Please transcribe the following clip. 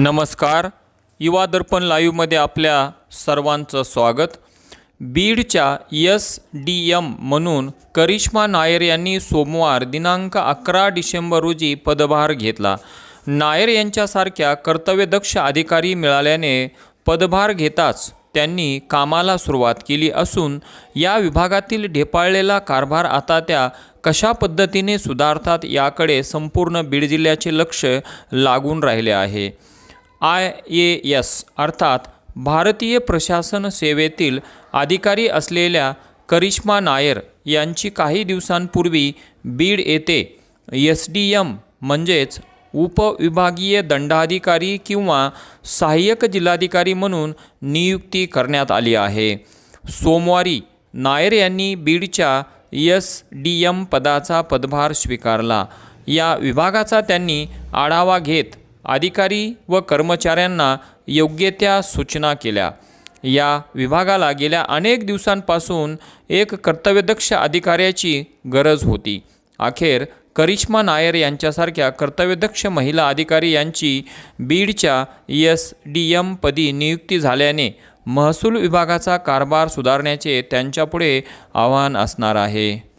नमस्कार. युवा दर्पण लाईव्हमध्ये आपल्या सर्वांचं स्वागत. बीडच्या एस डी एम म्हणून करिश्मा नायर यांनी सोमवार दिनांक अकरा डिसेंबर रोजी पदभार घेतला. नायर यांच्यासारख्या कर्तव्यदक्ष अधिकारी मिळाल्याने पदभार घेताच त्यांनी कामाला सुरुवात केली असून या विभागातील ढेपाळलेला कारभार आता त्या कशा पद्धतीने सुधारतात याकडे संपूर्ण बीड जिल्ह्याचे लक्ष लागून राहिले आहे. आय ए एस अर्थात भारतीय प्रशासन सेवेतील अधिकारी असलेल्या करिश्मा नायर यांची काही दिवसांपूर्वी बीड येथे एस डी एम म्हणजेच उपविभागीय दंडाधिकारी किंवा सहाय्यक जिल्हाधिकारी म्हणून नियुक्ती करण्यात आली आहे. सोमवारी नायर यांनी बीडच्या एस डी एम पदाचा पदभार स्वीकारला. या विभागाचा त्यांनी आढावा घेत अधिकारी व कर्मचाऱ्यांना योग्य त्या सूचना केल्या. या विभागाला गेल्या अनेक दिवसांपासून एक कर्तव्यदक्ष अधिकाऱ्याची गरज होती. अखेर करिश्मा नायर यांच्यासारख्या कर्तव्यदक्ष महिला अधिकारी यांची बीडच्या एस डी एम पदी नियुक्ती झाल्याने महसूल विभागाचा कारभार सुधारण्याचे त्यांच्यापुढे आव्हान असणार आहे.